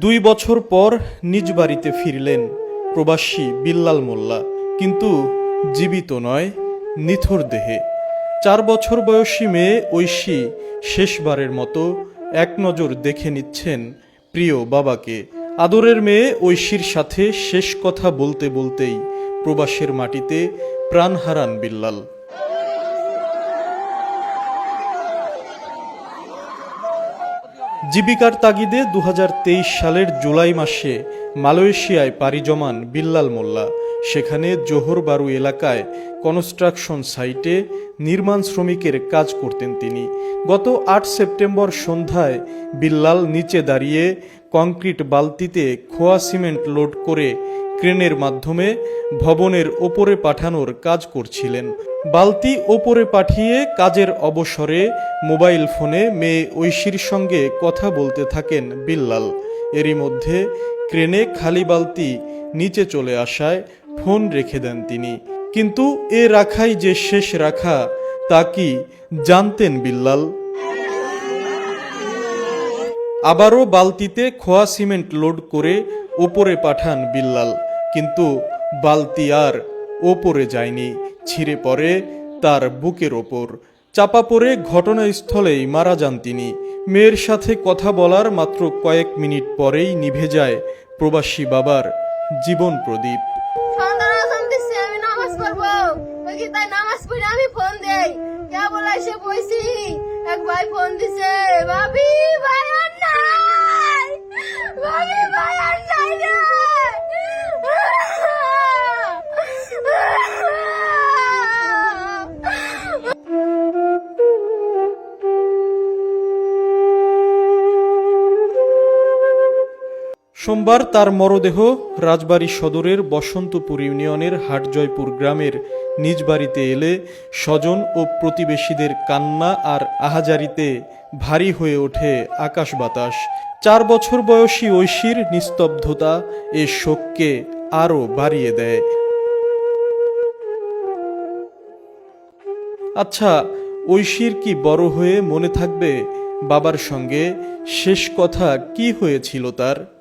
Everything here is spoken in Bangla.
দুই বছর পর নিজ বাড়িতে ফিরলেন প্রবাসী বিল্লাল মোল্লা। কিন্তু জীবিত নয়, নিথর দেহে। চার বছর বয়সী মেয়ে ঐশী শেষবারের মতো এক নজর দেখে নিচ্ছেন প্রিয় বাবাকে। আদরের মেয়ে ঐশীর সাথে শেষ কথা বলতে বলতেই প্রবাসের মাটিতে প্রাণ হারান বিল্লাল। জীবিকার তাগিদে দু হাজার তেইশ সালের জুলাই মাসে মালয়েশিয়ায় পাড়ি জমান বিল্লাল মোল্লা। সেখানে জোহর বারু এলাকায় কনস্ট্রাকশন সাইটে নির্মাণ শ্রমিকের কাজ করতেন তিনি। গত আট সেপ্টেম্বর সন্ধ্যায় বিল্লাল নিচে দাঁড়িয়ে কংক্রিট বালতিতে খোয়া সিমেন্ট লোড করে ক্রেনের মাধ্যমে ভবনের ওপরে পাঠানোর কাজ করছিলেন। বালতি ওপরে পাঠিয়ে কাজের অবসরে মোবাইল ফোনে মেয়ে ঐশীর সঙ্গে কথা বলতে থাকেন বিল্লাল। এরই মধ্যে ক্রেনে খালি বালতি নিচে চলে আসায় ফোন রেখে দেন তিনি। কিন্তু এ রাখাই যে শেষ রাখা, তা কি জানতেন বিল্লাল? আবারও বালতিতে খোয়া সিমেন্ট লোড করে ওপরে পাঠান বিল্লাল। কিন্তু বালতি আর ওপরে যায়নি। ছিঁড়ে পড়ে তার বুকের ওপর। চাপা পড়ে ঘটনাস্থলেই মারা যান তিনি। মেয়ের সাথে কথা বলার মাত্র কয়েক মিনিট পরেই নিভে যায় প্রবাসী বাবার জীবন প্রদীপ। আমি ফোন দেই? কে বলে সে বইছি? এক ভাই ফোন দিছে, ভাবি সোমবার তার মরদেহ রাজবাড়ী সদরের বসন্তপুর ইউনিয়নের হাটজয়পুর গ্রামের নিজ বাড়িতে এলে স্বজন ও প্রতিবেশীদের কান্না আর আহাজারিতে ভারী হয়ে ওঠে আকাশ বাতাস। চার বছর বয়সী ঐশীর নিস্তব্ধতা এ শোককে আরও বাড়িয়ে দেয়। আচ্ছা ঐশীর কি বড় হয়ে মনে থাকবে বাবার সঙ্গে? শেষ কথা কি হয়েছিল তার?